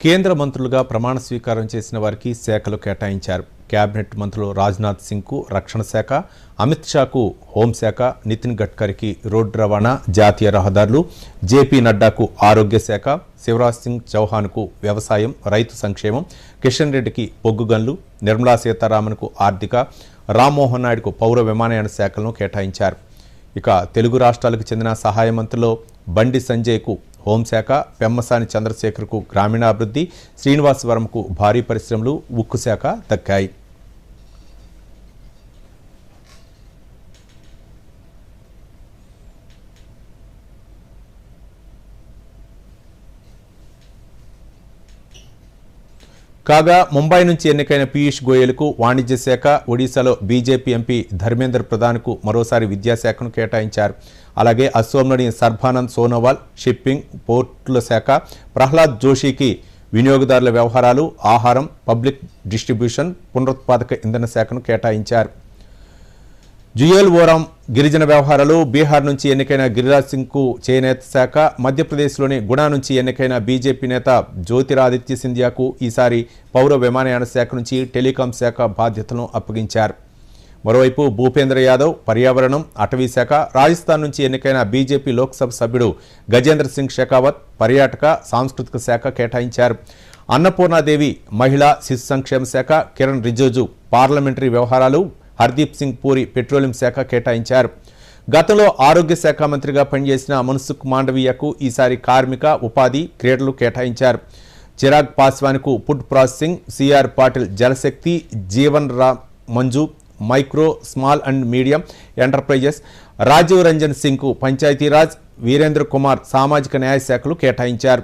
కేంద్ర మంత్రులుగా ప్రమాణ స్వీకారం చేసిన వారికి శాఖలు కేటాయించారు. కేబినెట్ మంత్రులు రాజ్నాథ్ సింగ్కు రక్షణ శాఖ అమిత్ షాకు హోంశాఖ నితిన్ గడ్కరీకి రోడ్డు రవాణా జాతీయ రహదారులు జేపీ నడ్డాకు ఆరోగ్య శాఖ శివరాజ్ సింగ్ చౌహాన్కు వ్యవసాయం రైతు సంక్షేమం కిషన్ రెడ్డికి బొగ్గు గన్లు నిర్మలా సీతారామన్కు ఆర్థిక రామ్మోహన్ నాయుడుకు పౌర విమానయాన శాఖలను కేటాయించారు. ఇక తెలుగు రాష్ట్రాలకు చెందిన సహాయ మంత్రులు బండి సంజయ్కు హోంశాఖ పెమ్మసాని చంద్రశేఖర్కు గ్రామీణాభివృద్ధి శ్రీనివాసవరంకు భారీ పరిశ్రమలు ఉక్కు శాఖ దక్కాయి. కాగా ముంబై నుంచి ఎన్నికైన పీయూష్ గోయల్కు వాణిజ్య శాఖ ఒడిశాలో బీజేపీ ఎంపీ ధర్మేంద్ర ప్రధాన్కు మరోసారి విద్యాశాఖను కేటాయించారు. అలాగే అస్సోంలోని సర్బానంద్ సోనోవాల్ షిప్పింగ్ పోర్టుల శాఖ ప్రహ్లాద్ జోషికి వినియోగదారుల వ్యవహారాలు ఆహారం పబ్లిక్ డిస్ట్రిబ్యూషన్ పునరుత్పాదక ఇంధన శాఖను కేటాయించారు. జుయేల్ ఓరాం గిరిజన వ్యవహారాలు బీహార్ నుంచి ఎన్నికైన గిరిరాజ్ సింగ్కు చేనేత శాఖ మధ్యప్రదేశ్లోని గుణా నుంచి ఎన్నికైన బీజేపీ నేత జ్యోతిరాదిత్య సింధియాకు ఈసారి పౌర విమానయాన శాఖ నుంచి టెలికాం శాఖ బాధ్యతలను అప్పగించారు. మరోవైపు భూపేంద్ర యాదవ్ పర్యావరణం అటవీ శాఖ రాజస్థాన్ నుంచి ఎన్నికైన బీజేపీ లోక్సభ సభ్యుడు గజేంద్ర సింగ్ షెకావత్ పర్యాటక సాంస్కృతిక శాఖ కేటాయించారు. అన్నపూర్ణాదేవి మహిళా శిశు సంక్షేమ శాఖ కిరణ్ రిజిజు పార్లమెంటరీ వ్యవహారాలు హర్దీప్ సింగ్ పూరి పెట్రోలియం శాఖ కేటాయించారు. గతంలో ఆరోగ్య శాఖ మంత్రిగా పనిచేసిన మన్సుఖ్ మాండవీయకు ఈసారి కార్మిక ఉపాధి క్రీడలు కేటాయించారు. Chirag పాస్వాన్కు food processing CR Patil Jalshakti Jeevan Ram Manju micro small and medium enterprises Rajiv Ranjan సింగ్కు Panchayati Raj Virendra Kumar సామాజిక న్యాయ శాఖలు కేటాయించారు.